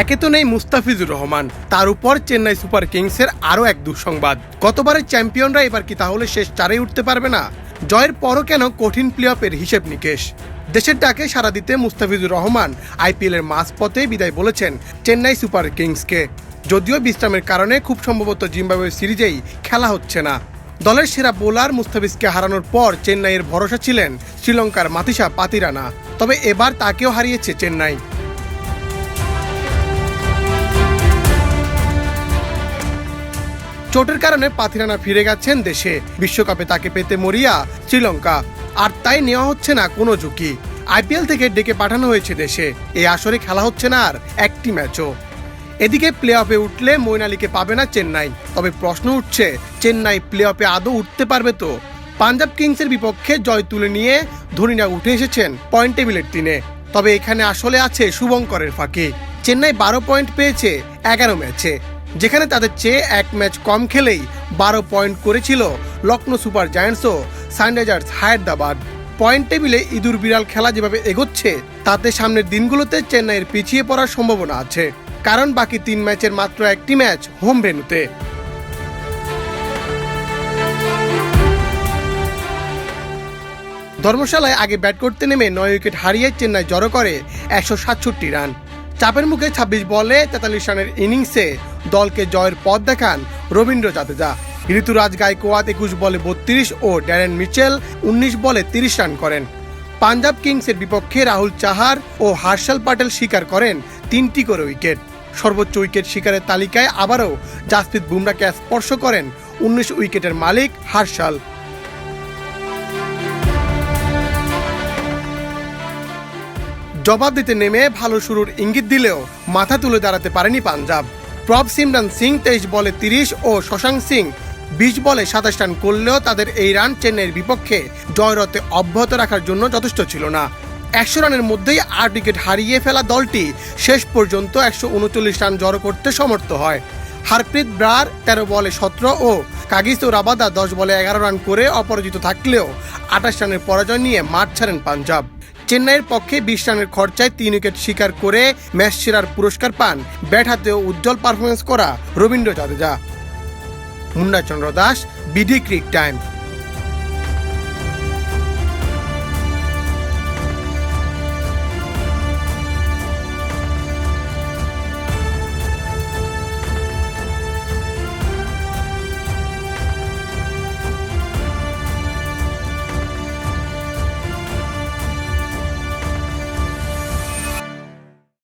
একে তো নেই মুস্তাফিজুর রহমান। তার উপর চেন্নাই সুপার কিংসের আরও এক দুঃসংবাদ। গতবারের চ্যাম্পিয়নরা এবার কি তাহলে শেষ চারে উঠতে পারবে না? জয়ের পরও কেন কঠিন প্লে অফের হিসেব নিকেশ? দেশের ডাকে সারা দিতে মুস্তাফিজুর রহমান আইপিএলের মাঝপথে বিদায় বলেছেন চেন্নাই সুপার কিংসকে। যদিও বিশ্রামের কারণে খুব সম্ভবত জিম্বাবুয়ের সিরিজেই খেলা হচ্ছে না। দলের সেরা বোলার মুস্তাফিজকে হারানোর পর চেন্নাইয়ের ভরসা ছিলেন শ্রীলঙ্কার মাতিসা পাতিরানা। তবে এবার তাকেও হারিয়েছে চেন্নাই। চোটের কারণে পাথিরানা ফিরে গেছেন দেশে। বিশ্বকাপে তাকে পেতে মরিয়া, শ্রীলঙ্কা। আর তাই নেওয়া হচ্ছে না কোনো ঝুঁকি। আইপিএল থেকে ডেকে পাঠানো হয়েছে দেশে। এই আসরে খেলা হচ্ছে না আর একটি ম্যাচও। এদিকে প্লে অফে উঠলে মইন আলীকে পাবে না চেন্নাই। তবে প্রশ্ন উঠছে, চেন্নাই প্লে অফে আদৌ উঠতে পারবে তো? পাঞ্জাব কিংসের বিপক্ষে জয় তুলে নিয়ে ধোনিরা উঠে এসেছেন পয়েন্ট টেবিলের তিনে তবে এখানে আসলে আছে শুভঙ্করের ফাঁকি। চেন্নাই বারো পয়েন্ট পেয়েছে এগারো ম্যাচে। যেখানে তাদের চেয়ে এক ম্যাচ কম খেলেই বারো পয়েন্ট করেছিল লখনৌ সুপার জায়ান্টসও। সানরাইজার্স হায়দ্রাবাদ পয়েন্ট টেবিলে ইঁদুর বিড়াল খেলা যেভাবে এগোচ্ছে, তাতে সামনের দিনগুলোতে চেন্নাইয়ের পিছিয়ে পড়ার সম্ভাবনা আছে। কারণ বাকি তিন ম্যাচের মাত্র একটি ম্যাচ হোম ভেন্যুতে। ধর্মশালায় আগে ব্যাট করতে নেমে নয় উইকেট হারিয়ে চেন্নাই জড়ো করে একশো সাতষট্টি রান। চাপের মুখে ছাব্বিশ বলে তেতাল্লিশ রানের ইনিংসে দলকে জয়ের পথ দেখান রবীন্দ্র জাদেজা। ঋতুরাজ গায়কোয়াদ একুশ বলে বত্রিশ ও ড্যারেন মিচেল উনিশ বলে তিরিশ রান করেন। পাঞ্জাব কিংসের বিপক্ষে রাহুল চাহার ও হার্শাল পাটেল শিকার করেন তিনটি করে উইকেট। সর্বোচ্চ উইকেট শিকারের তালিকায় আবারও জাসপ্রীত বুমরাকে স্পর্শ করেন উনিশ উইকেটের মালিক হার্শাল জবাব দিতে নেমে ভালো শুরুর ইঙ্গিত দিলেও মাথা তুলে দাঁড়াতে পারেনি পাঞ্জাব। প্রভ সিমরান সিং তেইশ বলে তিরিশ ও শশাঙ্ক সিং বিশ বলে সাতাশ রান করলেও তাদের এই রান চেন্নাইয়ের বিপক্ষে জয়রথে অব্যাহত রাখার জন্য যথেষ্ট ছিল না। একশো রানের মধ্যেই আট উইকেট হারিয়ে ফেলা দলটি শেষ পর্যন্ত একশো উনচল্লিশ রান জড়ো করতে সমর্থ হয়। হারপ্রীত ব্রার তেরো বলে সতেরো ও কাগিস ও রাবাদা দশ বলে এগারো রান করে অপরাজিত থাকলেও আঠাশ রানের পরাজয় নিয়ে মাঠ ছাড়েন পাঞ্জাব। চেন্নাইয়ের পক্ষে বিশ রানের খরচায় তিন উইকেট শিকার করে ম্যাচ সেরার পুরস্কার পান ব্যাট হাতেও উজ্জ্বল পারফরমেন্স করা Ravindra Jadeja. Munna Chandra Das, BD cric time.